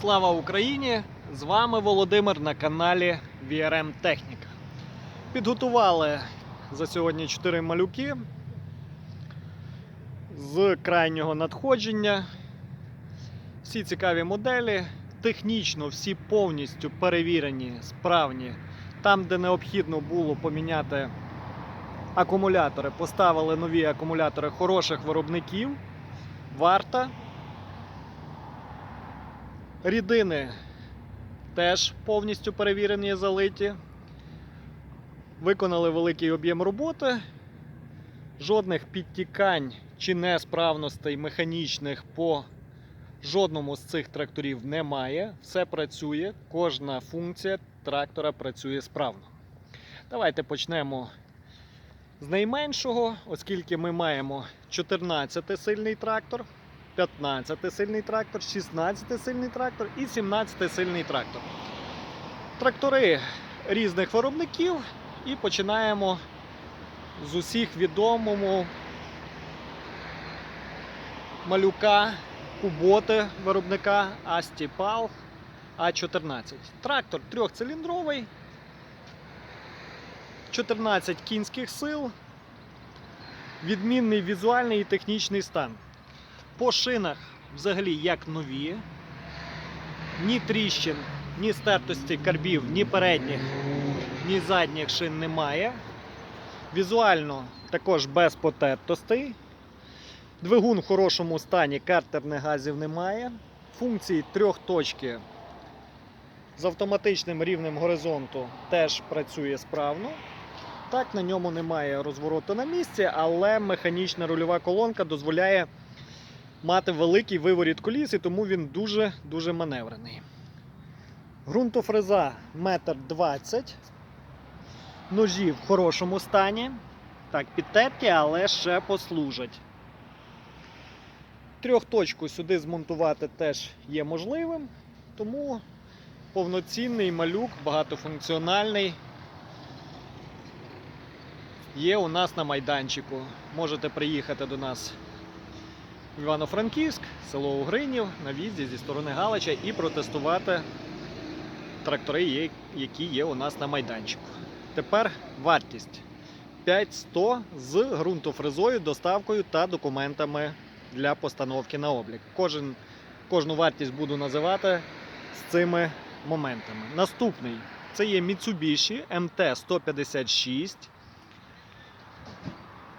Слава Україні! З вами Володимир на каналі VRM Техніка. Підготували за сьогодні 4 малюки з крайнього надходження. Всі цікаві моделі, технічно всі повністю перевірені, справні. Там, де необхідно було поміняти акумулятори, поставили нові акумулятори хороших виробників. Варта. Рідини теж повністю перевірені, залиті. Виконали великий об'єм роботи. Жодних підтікань чи несправностей механічних по жодному з цих тракторів немає. Все працює, кожна функція трактора працює справно. Давайте почнемо з найменшого, оскільки ми маємо 14-сильний трактор. 15-сильний трактор, 16-сильний трактор і 17-сильний трактор. Трактори різних виробників і починаємо з усіх відомого малюка Куботи виробника Астіпал А14. Трактор трьохциліндровий, 14 кінських сил, відмінний візуальний і технічний стан. По шинах взагалі як нові. Ні тріщин, ні стертості карбів, ні передніх, ні задніх шин немає. Візуально також без потертостей. Двигун в хорошому стані, картерних газів немає. Функції трьохточки з автоматичним рівнем горизонту теж працює справно. Так, на ньому немає розвороту на місці, але механічна рульова колонка дозволяє мати великий виворіт коліс, і тому він дуже-дуже маневрений. Грунтофреза 1,20 м. Ножі в хорошому стані. Так, підтерті, але ще послужать. Трьохточку сюди змонтувати теж є можливим, тому повноцінний малюк, багатофункціональний. Є у нас на майданчику. Можете приїхати до нас Івано-Франківськ, село Угринів, на в'їзді зі сторони Галича і протестувати трактори, які є у нас на майданчику. Тепер вартість 5100 з ґрунтофрезою, доставкою та документами для постановки на облік. Кожен, кожну вартість буду називати з цими моментами. Наступний це є Mitsubishi MT-156.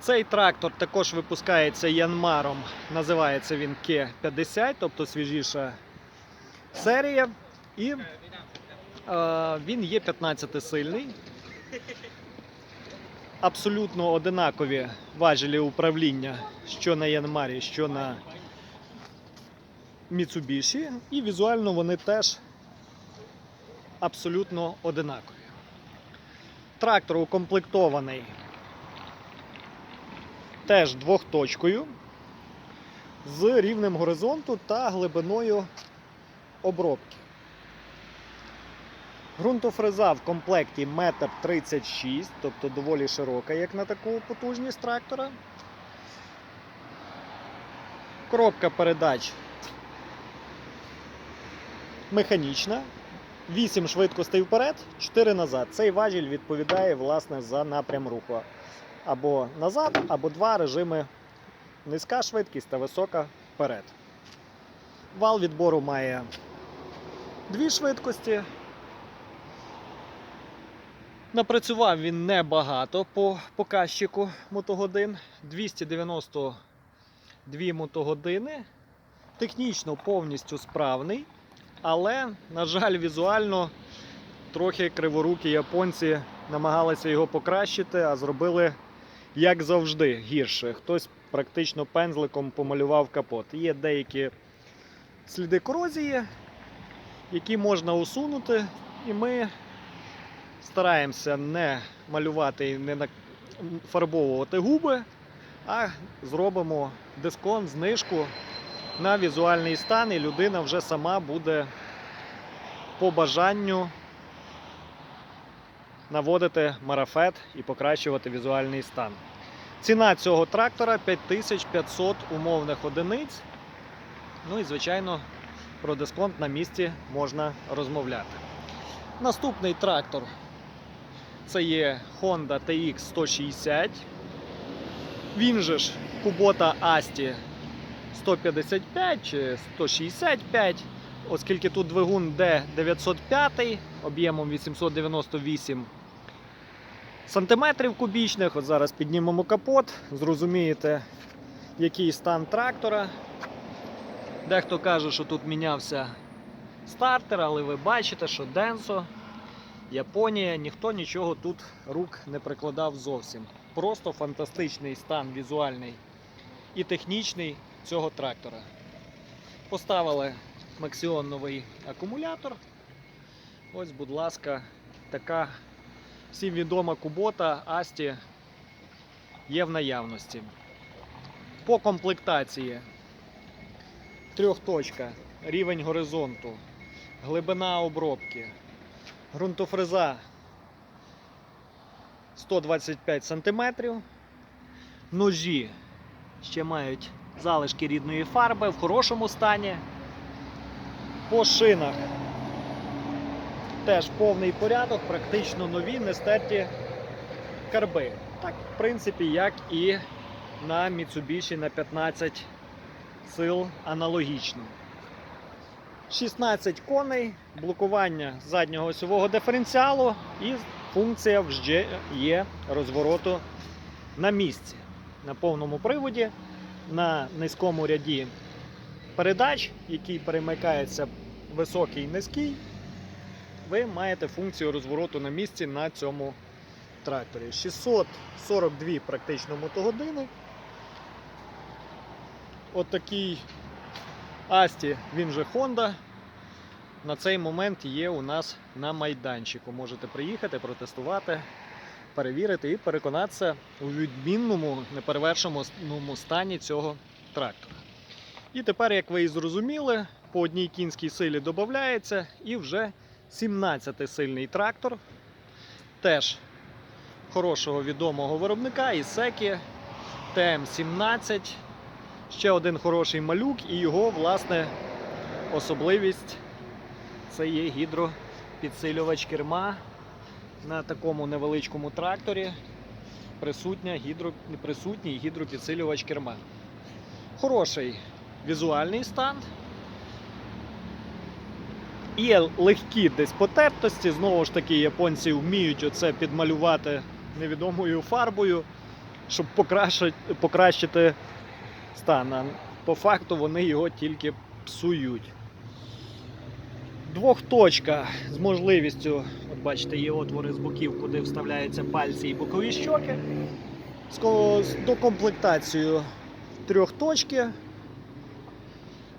Цей трактор також випускається Янмаром, називається він К50, тобто свіжіша серія. І е, він є 15-сильний. Абсолютно одинакові важелі управління, що на Янмарі, що на Mitsubishi. І візуально вони теж абсолютно одинакові. Трактор укомплектований теж двохточкою з рівнем горизонту та глибиною обробки. Ґрунтофреза в комплекті 1,36 м, тобто доволі широка, як на таку потужність трактора. Коробка передач механічна. 8 швидкостей вперед, 4 назад. Цей важіль відповідає власне за напрям руху або назад, або два режими низька швидкість та висока вперед. Вал відбору має дві швидкості. Напрацював він небагато по показчику мотогодин. 292 мотогодини. Технічно повністю справний, але, на жаль, візуально трохи криворукі японці намагалися його покращити, а зробили, як завжди, гірше. Хтось практично пензликом помалював капот. Є деякі сліди корозії, які можна усунути, і ми стараємося не малювати і не фарбовувати губи, а зробимо дисконт, знижку на візуальний стан, і людина вже сама буде по бажанню наводити марафет і покращувати візуальний стан. Ціна цього трактора 5500 умовних одиниць. Ну і, звичайно, про дисконт на місці можна розмовляти. Наступний трактор це є Honda TX 160. Він же ж Kubota Asti 155 чи 165, оскільки тут двигун D905 об'ємом 898 сантиметрів кубічних. От зараз піднімемо капот, зрозумієте, який стан трактора. Дехто каже, що тут мінявся стартер, але ви бачите, що Денсо, Японія, ніхто нічого тут рук не прикладав зовсім. Просто фантастичний стан візуальний і технічний цього трактора. Поставили Maxeon новий акумулятор. Ось, будь ласка, така всім відома кубота Асті є в наявності. По комплектації. Трьохточка, рівень горизонту, глибина обробки, ґрунтофреза 125 см, ножі ще мають залишки рідної фарби в хорошому стані. По шинах теж повний порядок, практично нові, не стерті карби. Так, в принципі, як і на Mitsubishi на 15 сил аналогічно. 16 коней, блокування заднього осьового диференціалу і функція вже є розвороту на місці. На повному приводі, на низькому ряді передач, який перемикається високий і низький, ви маєте функцію розвороту на місці на цьому тракторі. 642 практично мотогодини. Отакий Асті, він же Honda. На цей момент є у нас на майданчику. Можете приїхати, протестувати, перевірити і переконатися у відмінному, неперевершеному стані цього трактора. І тепер, як ви і зрозуміли, по одній кінській силі додається і вже 17-сильний трактор. Теж хорошого відомого виробника Ісекі ТМ-17. Ще один хороший малюк, і його, власне, особливість це є гідропідсилювач керма на такому невеличкому тракторі. Присутня гідро... Присутній гідропідсилювач керма. Хороший візуальний стан. Є легкі десь потертості. Знову ж таки, японці вміють оце підмалювати невідомою фарбою, щоб покращити, покращити стан. А по факту вони його тільки псують. Двохточка з можливістю, от бачите, є отвори з боків, куди вставляються пальці і бокові щоки. З ко- з докомплектацією трьохточки.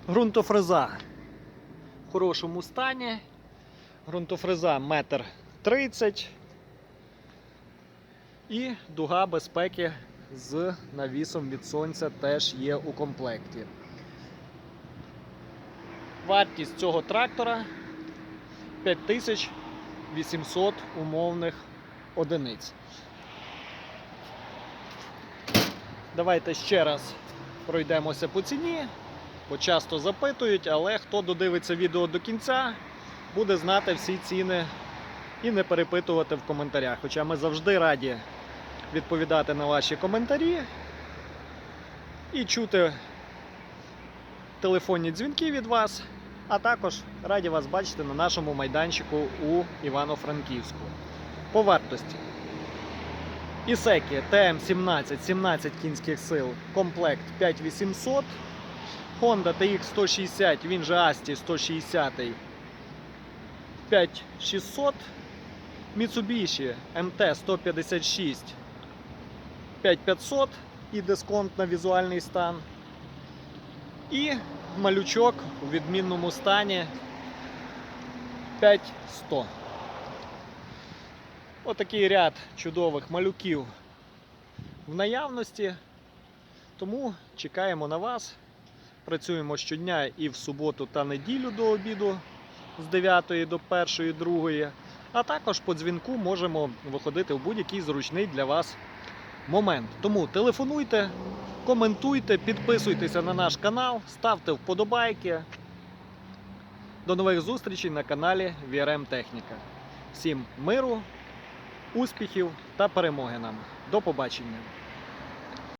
Грунтофреза хорошому стані. Грунтофреза метр 30 і дуга безпеки з навісом від сонця теж є у комплекті. Вартість цього трактора 5800 умовних одиниць. Давайте ще раз пройдемося по ціні, бо часто запитують, але хто додивиться відео до кінця, буде знати всі ціни і не перепитувати в коментарях. Хоча ми завжди раді відповідати на ваші коментарі і чути телефонні дзвінки від вас, а також раді вас бачити на нашому майданчику у Івано-Франківську. По вартості. Ісекі ТМ17 17 кінських сил, комплект 5800. Honda TX 160, він же Asti 160 5600. Mitsubishi MT 156 5500 і дисконт на візуальний стан. І малючок у відмінному стані 5100. Отакий ряд чудових малюків в наявності. Тому чекаємо на вас. Працюємо щодня і в суботу та неділю до обіду з 9 до 1, 2. А також по дзвінку можемо виходити в будь-який зручний для вас момент. Тому телефонуйте, коментуйте, підписуйтеся на наш канал, ставте вподобайки. До нових зустрічей на каналі VRM Техніка. Всім миру, успіхів та перемоги нам. До побачення!